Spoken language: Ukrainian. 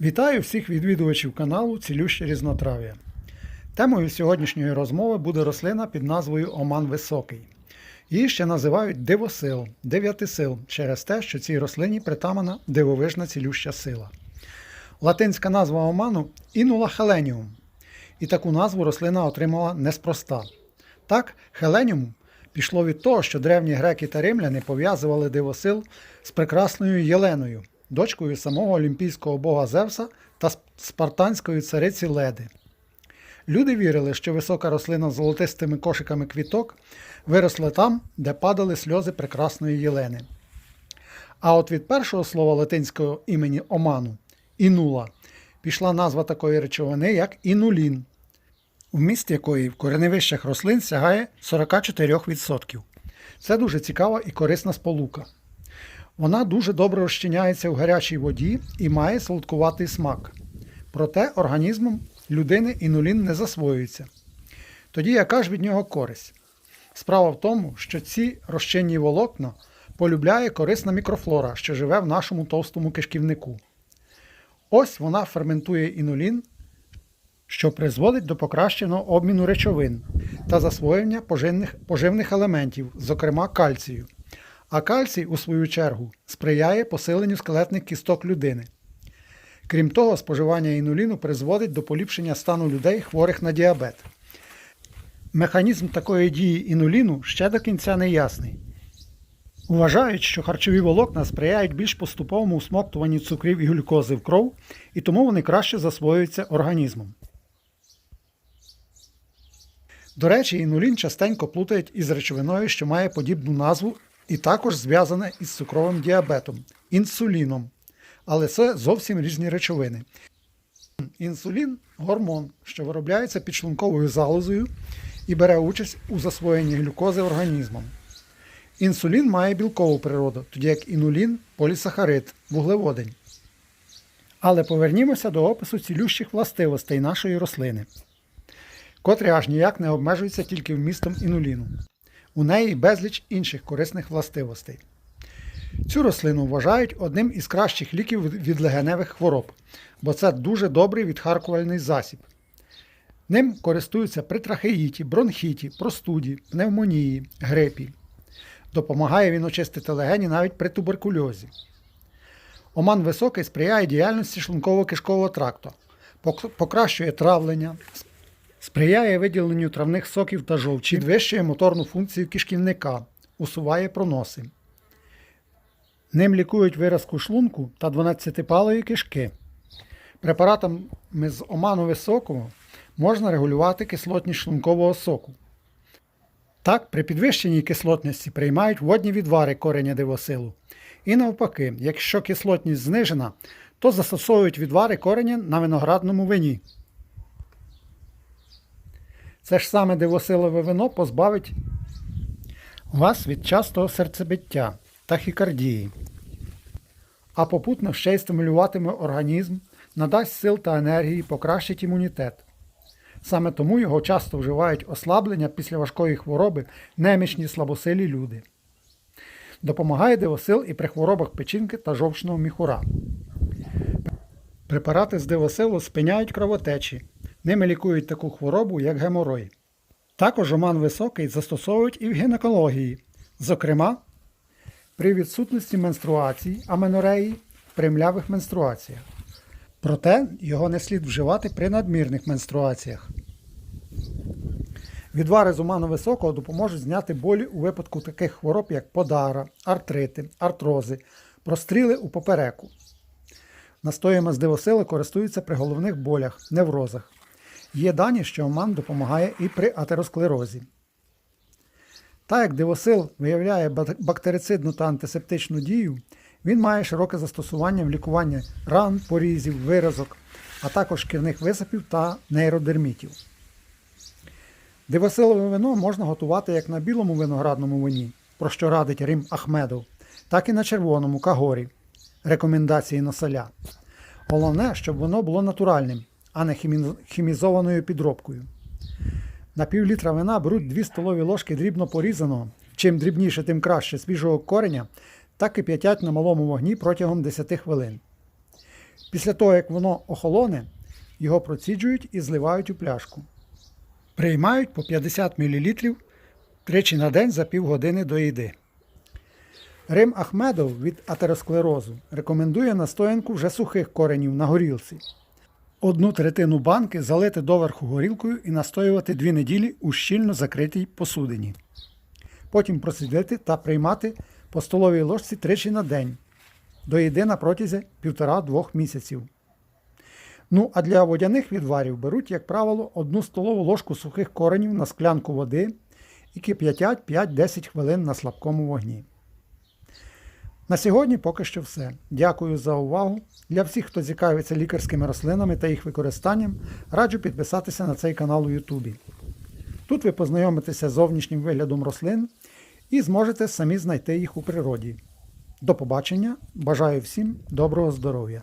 Вітаю всіх відвідувачів каналу Цілюще різнотрав'я. Темою сьогоднішньої розмови буде рослина під назвою Оман Високий. Її ще називають дивосил, дев'ятисил через те, що цій рослині притамана дивовижна цілюща сила. Латинська назва оману інула хеленіум, і таку назву рослина отримала неспроста. Так, хеленіум пішло від того, що древні греки та римляни пов'язували дивосил з прекрасною Єленою, дочкою самого олімпійського бога Зевса та спартанської цариці Леди. Люди вірили, що висока рослина з золотистими кошиками квіток виросла там, де падали сльози прекрасної Єлени. А от від першого слова латинського імені оману інула пішла назва такої речовини, як інулін, вміст якої в кореневищах рослин сягає 44%. Це дуже цікава і корисна сполука. Вона дуже добре розчиняється в гарячій воді і має солодкуватий смак. Проте організмом людини інулін не засвоюється. Тоді яка ж від нього користь? Справа в тому, що ці розчинні волокна полюбляє корисна мікрофлора, що живе в нашому товстому кишківнику. Ось вона ферментує інулін, що призводить до покращеного обміну речовин та засвоєння поживних, елементів, зокрема кальцію. А кальцій, у свою чергу, сприяє посиленню скелетних кісток людини. Крім того, споживання інуліну призводить до поліпшення стану людей, хворих на діабет. Механізм такої дії інуліну ще до кінця не ясний. Вважають, що харчові волокна сприяють більш поступовому всмоктуванню цукрів і глюкози в кров, і тому вони краще засвоюються організмом. До речі, інулін частенько плутають із речовиною, що має подібну назву, і також зв'язане із цукровим діабетом інсуліном. Але це зовсім різні речовини. Інсулін гормон, що виробляється підшлунковою залозою і бере участь у засвоєнні глюкози організмом. Інсулін має білкову природу, тоді як інулін полісахарид, вуглеводень. Але повернімося до опису цілющих властивостей нашої рослини, котрі аж ніяк не обмежуються тільки вмістом інуліну. У неї безліч інших корисних властивостей. Цю рослину вважають одним із кращих ліків від- легеневих хвороб, бо це дуже добрий відхаркувальний засіб. Ним користуються при трахеїті, бронхіті, простуді, пневмонії, грипі. Допомагає він очистити легені навіть при туберкульозі. Оман високий сприяє діяльності шлунково-кишкового тракту, покращує травлення, сприяє виділенню травних соків та жовчі, підвищує моторну функцію кишківника, усуває проноси. Ним лікують виразку шлунку та 12-палої кишки. Препаратами з оману високого можна регулювати кислотність шлункового соку. Так, при підвищеній кислотності приймають водні відвари кореня дивосилу. І навпаки, якщо кислотність знижена, то застосовують відвари кореня на виноградному вині. Це ж саме дивосилове вино позбавить вас від частого серцебиття, тахікардії, а попутно ще й стимулюватиме організм, надасть сил та енергії, покращить імунітет. Саме тому його часто вживають ослаблення після важкої хвороби немічні слабосилі люди. Допомагає дивосил і при хворобах печінки та жовчного міхура. Препарати з дивосилу спиняють кровотечі. Ними лікують таку хворобу, як геморой. Також оман високий застосовують і в гінекології, зокрема, при відсутності менструацій, аменореї, при млявих менструаціях. Проте його не слід вживати при надмірних менструаціях. Відвари з оману високого допоможуть зняти болі у випадку таких хвороб, як подара, артрити, артрози, простріли у попереку. Настоями з дивосили користуються при головних болях, неврозах. Є дані, що оман допомагає і при атеросклерозі. Так як дивосил виявляє бактерицидну та антисептичну дію, він має широке застосування в лікуванні ран, порізів, виразок, а також шкірних висипів та нейродермітів. Дивосилове вино можна готувати як на білому виноградному вині, про що радить Рим Ахмедов, так і на червоному кагорі. Рекомендації носаля. Головне, щоб воно було натуральним, а не хімізованою підробкою. На пів літра вина беруть 2 столові ложки дрібно порізаного, чим дрібніше, тим краще свіжого кореня, та кип'ятять на малому вогні протягом 10 хвилин. Після того, як воно охолоне, його проціджують і зливають у пляшку. Приймають по 50 мл тричі на день за півгодини до їди. Рим Ахмедов від атеросклерозу рекомендує настоянку вже сухих коренів на горілці. Одну третину банки залити доверху горілкою і настоювати дві неділі у щільно закритій посудині. Потім процідити та приймати по столовій ложці тричі на день до їди на протязі 1,5-2 місяців. Ну, а для водяних відварів беруть, як правило, одну столову ложку сухих коренів на склянку води і кип'ятять 5-10 хвилин на слабкому вогні. На сьогодні поки що все. Дякую за увагу. Для всіх, хто цікавиться лікарськими рослинами та їх використанням, раджу підписатися на цей канал у Ютубі. Тут ви познайомитеся з зовнішнім виглядом рослин і зможете самі знайти їх у природі. До побачення! Бажаю всім доброго здоров'я!